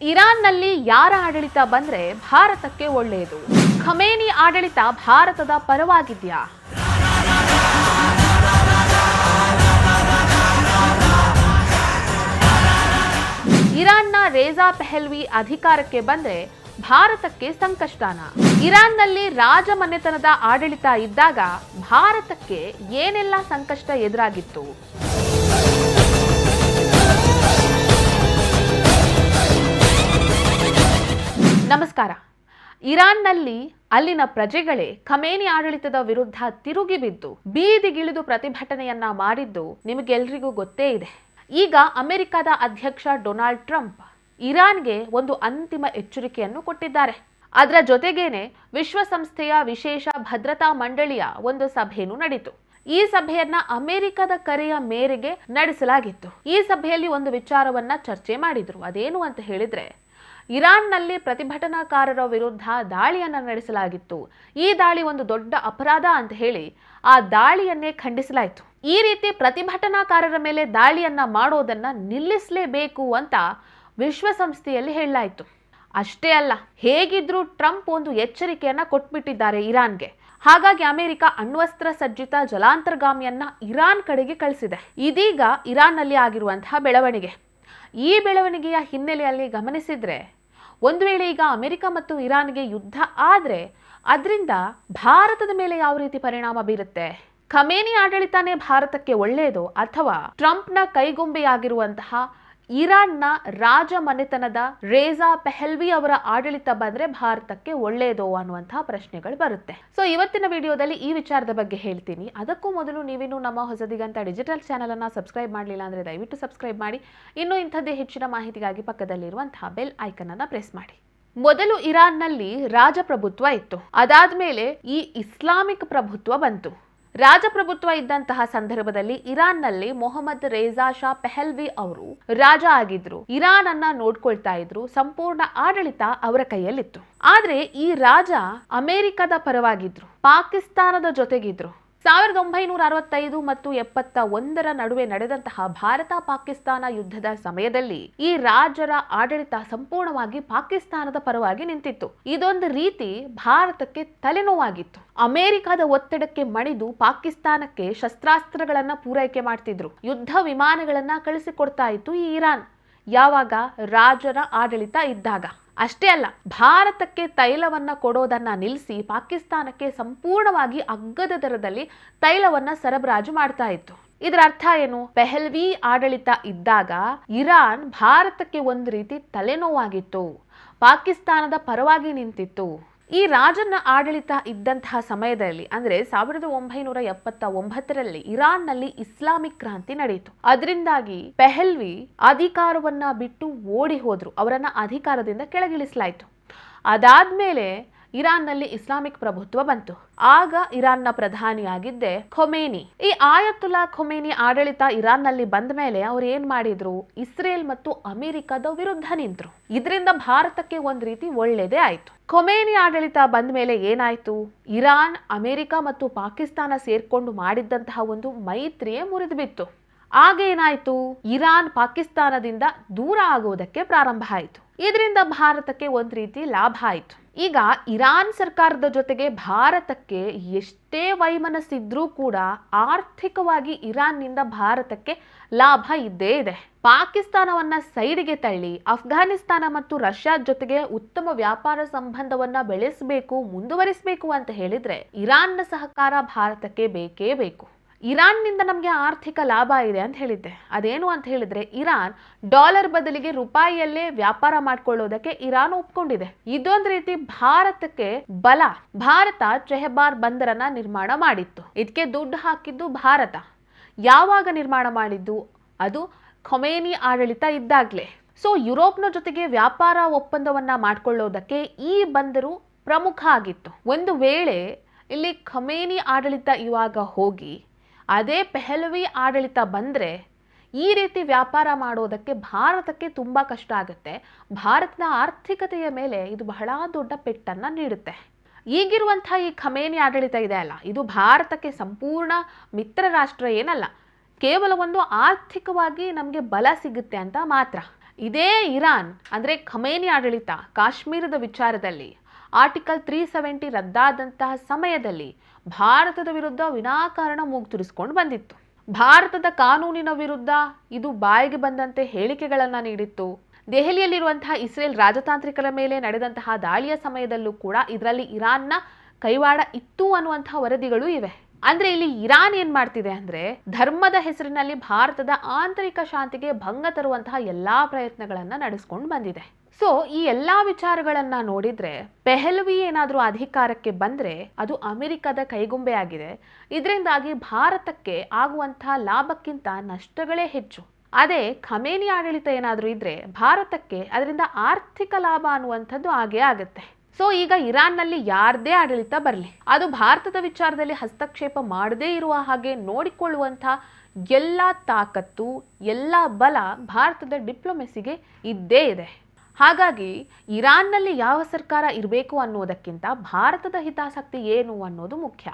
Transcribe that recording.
ಇರಾನ್ನಲ್ಲಿ ಯಾರ ಆಡಳಿತ ಬಂದ್ರೆ ಭಾರತಕ್ಕೆ ಒಳ್ಳೆಯದು? ಖಮೇನಿ ಆಡಳಿತ ಭಾರತದ ಪರವಾಗಿದ್ಯಾ? ಇರಾನ್ನ ರೇಜಾ ಪೆಹಲ್ವಿ ಅಧಿಕಾರಕ್ಕೆ ಬಂದ್ರೆ ಭಾರತಕ್ಕೆ ಸಂಕಷ್ಟನ. ಇರಾನ್ನಲ್ಲಿ ರಾಜಮನೆತನದ ಆಡಳಿತ ಇದ್ದಾಗ ಭಾರತಕ್ಕೆ ಏನೆಲ್ಲ ಸಂಕಷ್ಟ ಎದುರಾಗಿತ್ತು? ನಮಸ್ಕಾರ. ಇರಾನ್ನಲ್ಲಿ ಅಲ್ಲಿನ ಪ್ರಜೆಗಳೇ ಖಮೇನಿ ಆಡಳಿತದ ವಿರುದ್ಧ ತಿರುಗಿ ಬಿದ್ದು ಬೀದಿಗಿಳಿದು ಪ್ರತಿಭಟನೆಯನ್ನ ಮಾಡಿದ್ದು ನಿಮಗೆಲ್ರಿಗೂ ಗೊತ್ತೇ ಇದೆ. ಈಗ ಅಮೆರಿಕದ ಅಧ್ಯಕ್ಷ ಡೊನಾಲ್ಡ್ ಟ್ರಂಪ್ ಇರಾನ್ಗೆ ಒಂದು ಅಂತಿಮ ಎಚ್ಚರಿಕೆಯನ್ನು ಕೊಟ್ಟಿದ್ದಾರೆ. ಅದರ ಜೊತೆಗೇನೆ ವಿಶ್ವಸಂಸ್ಥೆಯ ವಿಶೇಷ ಭದ್ರತಾ ಮಂಡಳಿಯ ಒಂದು ಸಭೆಯನ್ನು ನಡೀತು. ಈ ಸಭೆಯನ್ನ ಅಮೆರಿಕದ ಕರೆಯ ಮೇರೆಗೆ ನಡೆಸಲಾಗಿತ್ತು. ಈ ಸಭೆಯಲ್ಲಿ ಒಂದು ವಿಚಾರವನ್ನ ಚರ್ಚೆ ಮಾಡಿದ್ರು. ಅದೇನು ಅಂತ ಹೇಳಿದ್ರೆ ಇರಾನ್ನಲ್ಲಿ ಪ್ರತಿಭಟನಾಕಾರರ ವಿರುದ್ಧ ದಾಳಿಯನ್ನು ನಡೆಸಲಾಗಿತ್ತು. ಈ ದಾಳಿ ಒಂದು ದೊಡ್ಡ ಅಪರಾಧ ಅಂತ ಹೇಳಿ ಆ ದಾಳಿಯನ್ನೇ ಖಂಡಿಸಲಾಯಿತು. ಈ ರೀತಿ ಪ್ರತಿಭಟನಾಕಾರರ ಮೇಲೆ ದಾಳಿಯನ್ನ ಮಾಡೋದನ್ನ ನಿಲ್ಲಿಸಲೇಬೇಕು ಅಂತ ವಿಶ್ವಸಂಸ್ಥೆಯಲ್ಲಿ ಹೇಳಲಾಯಿತು. ಅಷ್ಟೇ ಅಲ್ಲ, ಹೇಗಿದ್ರೂ ಟ್ರಂಪ್ ಒಂದು ಎಚ್ಚರಿಕೆಯನ್ನ ಕೊಟ್ಬಿಟ್ಟಿದ್ದಾರೆ ಇರಾನ್ಗೆ. ಹಾಗಾಗಿ ಅಮೆರಿಕ ಅಣ್ವಸ್ತ್ರ ಸಜ್ಜಿತ ಜಲಾಂತರ್ಗಾಮಿಯನ್ನ ಇರಾನ್ ಕಡೆಗೆ ಕಳಿಸಿದೆ. ಇದೀಗ ಇರಾನ್ನಲ್ಲಿ ಆಗಿರುವಂತಹ ಬೆಳವಣಿಗೆ. ಈ ಬೆಳವಣಿಗೆಯ ಹಿನ್ನೆಲೆಯಲ್ಲಿ ಗಮನಿಸಿದ್ರೆ ಒಂದು ವೇಳೆ ಈಗ ಅಮೆರಿಕ ಮತ್ತು ಇರಾನ್ಗೆ ಯುದ್ಧ ಆದರೆ ಅದರಿಂದ ಭಾರತದ ಮೇಲೆ ಯಾವ ರೀತಿ ಪರಿಣಾಮ ಬೀರುತ್ತೆ? ಖಮೇನಿ ಆಡಳಿತನೇ ಭಾರತಕ್ಕೆ ಒಳ್ಳೆಯದು ಅಥವಾ ಟ್ರಂಪ್ನ ಕೈಗೊಂಬೆಯಾಗಿರುವಂತಹ ಇರಾನ್ನ ರಾಜ ಮನೆತನದ ರೇಜಾ ಪೆಹಲ್ವಿ ಅವರ ಆಡಳಿತ ಬಂದ್ರೆ ಭಾರತಕ್ಕೆ ಒಳ್ಳೆಯದು ಅನ್ನುವಂತಹ ಪ್ರಶ್ನೆಗಳು ಬರುತ್ತೆ. ಸೊ ಇವತ್ತಿನ ವಿಡಿಯೋದಲ್ಲಿ ಈ ವಿಚಾರದ ಬಗ್ಗೆ ಹೇಳ್ತೀನಿ. ಅದಕ್ಕೂ ಮೊದಲು ನೀವಿನ್ನು ನಮ್ಮ ಹೊಸದಿಗಂತ ಡಿಜಿಟಲ್ ಚಾನಲ್ ಅನ್ನ ಸಬ್ಸ್ಕ್ರೈಬ್ ಮಾಡಲಿಲ್ಲ ಅಂದ್ರೆ ದಯವಿಟ್ಟು ಸಬ್ಸ್ಕ್ರೈಬ್ ಮಾಡಿ. ಇನ್ನು ಇಂಥದ್ದೇ ಹೆಚ್ಚಿನ ಮಾಹಿತಿಗಾಗಿ ಪಕ್ಕದಲ್ಲಿರುವಂತಹ ಬೆಲ್ ಐಕನ್ ಅನ್ನ ಪ್ರೆಸ್ ಮಾಡಿ. ಮೊದಲು ಇರಾನ್ನಲ್ಲಿ ರಾಜಪ್ರಭುತ್ವ ಇತ್ತು. ಅದಾದ್ಮೇಲೆ ಈ ಇಸ್ಲಾಮಿಕ್ ಪ್ರಭುತ್ವ ಬಂತು. ರಾಜಪ್ರಭುತ್ವ ಇದ್ದಂತಹ ಸಂದರ್ಭದಲ್ಲಿ ಇರಾನ್ನಲ್ಲಿ ಮೊಹಮ್ಮದ್ ರೇಜಾ ಶಾ ಪೆಹಲ್ವಿ ಅವರು ರಾಜ ಆಗಿದ್ರು. ಇರಾನ್ ಅನ್ನ ನೋಡ್ಕೊಳ್ತಾ ಇದ್ರು. ಸಂಪೂರ್ಣ ಆಡಳಿತ ಅವರ ಕೈಯಲ್ಲಿತ್ತು. ಆದ್ರೆ ಈ ರಾಜ ಅಮೆರಿಕದ ಪರವಾಗಿದ್ರು. ಪಾಕಿಸ್ತಾನದ ಜೊತೆಗಿದ್ರು. ಸಾವಿರದ ಒಂಬೈನೂರ ಅರವತ್ತೈದು ಮತ್ತು ಎಪ್ಪತ್ತ ಒಂದರ ನಡುವೆ ನಡೆದಂತಹ ಭಾರತ ಪಾಕಿಸ್ತಾನ ಯುದ್ಧದ ಸಮಯದಲ್ಲಿ ಈ ರಾಜರ ಆಡಳಿತ ಸಂಪೂರ್ಣವಾಗಿ ಪಾಕಿಸ್ತಾನದ ಪರವಾಗಿ ನಿಂತಿತ್ತು. ಇದೊಂದು ರೀತಿ ಭಾರತಕ್ಕೆ ತಲೆನೋವಾಗಿತ್ತು. ಅಮೆರಿಕದ ಒತ್ತಡಕ್ಕೆ ಮಣಿದು ಪಾಕಿಸ್ತಾನಕ್ಕೆ ಶಸ್ತ್ರಾಸ್ತ್ರಗಳನ್ನ ಪೂರೈಕೆ ಮಾಡ್ತಿದ್ರು. ಯುದ್ಧ ವಿಮಾನಗಳನ್ನ ಕಳಿಸಿಕೊಡ್ತಾ ಇತ್ತು ಈ ಇರಾನ್. ಯಾವಾಗ ರಾಜರ ಆಡಳಿತ ಇದ್ದಾಗ. ಅಷ್ಟೇ ಅಲ್ಲ, ಭಾರತಕ್ಕೆ ತೈಲವನ್ನು ಕೊಡೋದನ್ನು ನಿಲ್ಲಿಸಿ ಪಾಕಿಸ್ತಾನಕ್ಕೆ ಸಂಪೂರ್ಣವಾಗಿ ಅಗ್ಗದ ದರದಲ್ಲಿ ತೈಲವನ್ನು ಸರಬರಾಜು ಮಾಡ್ತಾ ಇತ್ತು. ಇದರ ಅರ್ಥ ಏನು? ಪೆಹಲ್ವಿ ಆಡಳಿತ ಇದ್ದಾಗ ಇರಾನ್ ಭಾರತಕ್ಕೆ ಒಂದು ರೀತಿ ತಲೆನೋವಾಗಿತ್ತು. ಪಾಕಿಸ್ತಾನದ ಪರವಾಗಿ ನಿಂತಿತ್ತು. ಈ ರಾಜನ ಆಡಳಿತ ಇದ್ದಂತಹ ಸಮಯದಲ್ಲಿ, ಅಂದ್ರೆ ಸಾವಿರದ ಒಂಬೈನೂರ ಎಪ್ಪತ್ತ ಒಂಬತ್ತರಲ್ಲಿ ಇರಾನ್ನಲ್ಲಿ ಇಸ್ಲಾಮಿಕ್ ಕ್ರಾಂತಿ ನಡೆಯಿತು. ಅದರಿಂದಾಗಿ ಪೆಹಲ್ವಿ ಅಧಿಕಾರವನ್ನ ಬಿಟ್ಟು ಓಡಿ ಹೋದ್ರು, ಅವರನ್ನ ಅಧಿಕಾರದಿಂದ ಕೆಳಗಿಳಿಸಲಾಯಿತು. ಅದಾದ್ಮೇಲೆ ಇರಾನ್ನಲ್ಲಿ ಇಸ್ಲಾಮಿಕ್ ಪ್ರಭುತ್ವ ಬಂತು. ಆಗ ಇರಾನ್ನ ಪ್ರಧಾನಿಯಾಗಿದ್ದೆ ಖೊಮೇನಿ. ಈ ಆಯತುಲ್ಲಾ ಖೊಮೇನಿ ಆಡಳಿತ ಇರಾನ್ನಲ್ಲಿ ಬಂದ ಮೇಲೆ ಅವ್ರು ಏನ್ ಮಾಡಿದ್ರು? ಇಸ್ರೇಲ್ ಮತ್ತು ಅಮೆರಿಕದ ವಿರುದ್ಧ ನಿಂತರು. ಇದರಿಂದ ಭಾರತಕ್ಕೆ ಒಂದ್ ರೀತಿ ಒಳ್ಳೇದೇ ಆಯ್ತು. ಖೊಮೇನಿ ಆಡಳಿತ ಬಂದ ಮೇಲೆ ಏನಾಯ್ತು? ಇರಾನ್, ಅಮೆರಿಕ ಮತ್ತು ಪಾಕಿಸ್ತಾನ ಸೇರ್ಕೊಂಡು ಮಾಡಿದ್ದಂತಹ ಒಂದು ಮೈತ್ರಿಯೇ ಮುರಿದು ಬಿತ್ತು ಆಗೇನಾಯ್ತು ಇರಾನ್ ಪಾಕಿಸ್ತಾನದಿಂದ ದೂರ ಆಗುವುದಕ್ಕೆ ಪ್ರಾರಂಭ ಆಯಿತು. ಇದರಿಂದ ಭಾರತಕ್ಕೆ ಒಂದ್ ರೀತಿ ಲಾಭ ಆಯಿತು. ಈಗ ಇರಾನ್ ಸರ್ಕಾರದ ಜೊತೆಗೆ ಭಾರತಕ್ಕೆ ಎಷ್ಟೇ ವೈಮನಸ್ಸಿದ್ರೂ ಕೂಡ ಆರ್ಥಿಕವಾಗಿ ಇರಾನ್ನಿಂದ ಭಾರತಕ್ಕೆ ಲಾಭ ಇದ್ದೇ ಇದೆ. ಪಾಕಿಸ್ತಾನವನ್ನ ಸೈಡ್ಗೆ ತಳ್ಳಿ ಅಫ್ಘಾನಿಸ್ತಾನ ಮತ್ತು ರಷ್ಯಾ ಜೊತೆಗೆ ಉತ್ತಮ ವ್ಯಾಪಾರ ಸಂಬಂಧವನ್ನ ಬೆಳೆಸಬೇಕು, ಮುಂದುವರಿಸಬೇಕು ಅಂತ ಹೇಳಿದ್ರೆ ಇರಾನ್ನ ಸಹಕಾರ ಭಾರತಕ್ಕೆ ಬೇಕೇ ಬೇಕು. ಇರಾನ್ನಿಂದ ನಮಗೆ ಆರ್ಥಿಕ ಲಾಭ ಇದೆ ಅಂತ ಹೇಳಿದ್ದೆ. ಅದೇನು ಅಂತ ಹೇಳಿದ್ರೆ, ಇರಾನ್ ಡಾಲರ್ ಬದಲಿಗೆ ರೂಪಾಯಿಯಲ್ಲೇ ವ್ಯಾಪಾರ ಮಾಡ್ಕೊಳ್ಳೋದಕ್ಕೆ ಇರಾನ್ ಒಪ್ಕೊಂಡಿದೆ. ಇದೊಂದು ರೀತಿ ಭಾರತಕ್ಕೆ ಬಲ. ಭಾರತ ಚೆಹಬಾರ್ ಬಂದರನ್ನ ನಿರ್ಮಾಣ ಮಾಡಿತ್ತು. ಇದಕ್ಕೆ ದುಡ್ಡು ಹಾಕಿದ್ದು ಭಾರತ. ಯಾವಾಗ ನಿರ್ಮಾಣ ಮಾಡಿದ್ದು? ಅದು ಖೊಮೇನಿ ಆಡಳಿತ ಇದ್ದಾಗಲೇ. ಸೊ, ಯುರೋಪ್ನ ಜೊತೆಗೆ ವ್ಯಾಪಾರ ಒಪ್ಪಂದವನ್ನ ಮಾಡ್ಕೊಳ್ಳೋದಕ್ಕೆ ಈ ಬಂದರು ಪ್ರಮುಖ ಆಗಿತ್ತು. ಒಂದು ವೇಳೆ ಇಲ್ಲಿ ಖಮೇನಿ ಆಡಳಿತ ಇವಾಗ ಹೋಗಿ ಅದೇ ಪೆಹಲವಿ ಆಡಳಿತ ಬಂದರೆ ಈ ರೀತಿ ವ್ಯಾಪಾರ ಮಾಡೋದಕ್ಕೆ ಭಾರತಕ್ಕೆ ತುಂಬ ಕಷ್ಟ ಆಗುತ್ತೆ. ಭಾರತದ ಆರ್ಥಿಕತೆಯ ಮೇಲೆ ಇದು ಬಹಳ ದೊಡ್ಡ ಪೆಟ್ಟನ್ನು ನೀಡುತ್ತೆ. ಈಗಿರುವಂಥ ಈ ಖಮೇನಿ ಆಡಳಿತ ಇದೆ ಅಲ್ಲ, ಇದು ಭಾರತಕ್ಕೆ ಸಂಪೂರ್ಣ ಮಿತ್ರ ರಾಷ್ಟ್ರ ಏನಲ್ಲ, ಕೇವಲ ಒಂದು ಆರ್ಥಿಕವಾಗಿ ನಮಗೆ ಬಲ ಸಿಗುತ್ತೆ ಅಂತ ಮಾತ್ರ. ಇದೇ ಇರಾನ್ ಅಂದರೆ ಖಮೇನಿ ಆಡಳಿತ, ಕಾಶ್ಮೀರದ ವಿಚಾರದಲ್ಲಿ ಆರ್ಟಿಕಲ್ ತ್ರೀ ಸೆವೆಂಟಿ ರದ್ದಾದಂತಹ ಸಮಯದಲ್ಲಿ ಭಾರತದ ವಿರುದ್ಧ ವಿನಾಕಾರಣ ಮೂಗು ತುರಿಸಿಕೊಂಡು ಬಂದಿತ್ತು. ಭಾರತದ ಕಾನೂನಿನ ವಿರುದ್ಧ ಇದು ಬಾಯಿಗೆ ಬಂದಂತೆ ಹೇಳಿಕೆಗಳನ್ನು ನೀಡಿತ್ತು. ದೆಹಲಿಯಲ್ಲಿರುವಂತಹ ಇಸ್ರೇಲ್ ರಾಜತಾಂತ್ರಿಕರ ಮೇಲೆ ನಡೆದಂತಹ ದಾಳಿಯ ಸಮಯದಲ್ಲೂ ಕೂಡ ಇದರಲ್ಲಿ ಇರಾನ್ನ ಕೈವಾಡ ಇತ್ತು ಅನ್ನುವಂತಹ ವರದಿಗಳು ಇವೆ. ಅಂದ್ರೆ ಇಲ್ಲಿ ಇರಾನ್ ಏನ್ ಮಾಡ್ತಿದೆ ಅಂದ್ರೆ ಧರ್ಮದ ಹೆಸರಿನಲ್ಲಿ ಭಾರತದ ಆಂತರಿಕ ಶಾಂತಿಗೆ ಭಂಗ ತರುವಂತಹ ಎಲ್ಲಾ ಪ್ರಯತ್ನಗಳನ್ನ ನಡೆಸ್ಕೊಂಡು ಬಂದಿದೆ. ಸೊ ಈ ಎಲ್ಲಾ ವಿಚಾರಗಳನ್ನ ನೋಡಿದ್ರೆ, ಪೆಹಲ್ವಿ ಏನಾದರೂ ಅಧಿಕಾರಕ್ಕೆ ಬಂದ್ರೆ ಅದು ಅಮೆರಿಕದ ಕೈಗುಂಬೆ ಆಗಿದೆ. ಇದರಿಂದಾಗಿ ಭಾರತಕ್ಕೆ ಆಗುವಂತಹ ಲಾಭಕ್ಕಿಂತ ನಷ್ಟಗಳೇ ಹೆಚ್ಚು. ಅದೇ ಖಮೇನಿ ಆಡಳಿತ ಏನಾದರೂ ಇದ್ರೆ, ಭಾರತಕ್ಕೆ ಅದರಿಂದ ಆರ್ಥಿಕ ಲಾಭ ಅನ್ನುವಂಥದ್ದು ಹಾಗೇ ಆಗುತ್ತೆ. ಸೊ ಈಗ ಇರಾನ್ನಲ್ಲಿ ಯಾರದೇ ಆಡಳಿತ ಬರಲಿ. ಅದು ಭಾರತದ ವಿಚಾರದಲ್ಲಿ ಹಸ್ತಕ್ಷೇಪ ಮಾಡದೇ ಇರುವ ಹಾಗೆ ನೋಡಿಕೊಳ್ಳುವಂಥ ಎಲ್ಲ ತಾಕತ್ತು, ಎಲ್ಲ ಬಲ ಭಾರತದ ಡಿಪ್ಲೊಮೆಸಿಗೆ ಇದ್ದೇ ಇದೆ. ಹಾಗಾಗಿ ಇರಾನ್ನಲ್ಲಿ ಯಾವ ಸರ್ಕಾರ ಇರಬೇಕು ಅನ್ನೋದಕ್ಕಿಂತ ಭಾರತದ ಹಿತಾಸಕ್ತಿ ಏನು ಅನ್ನೋದು ಮುಖ್ಯ.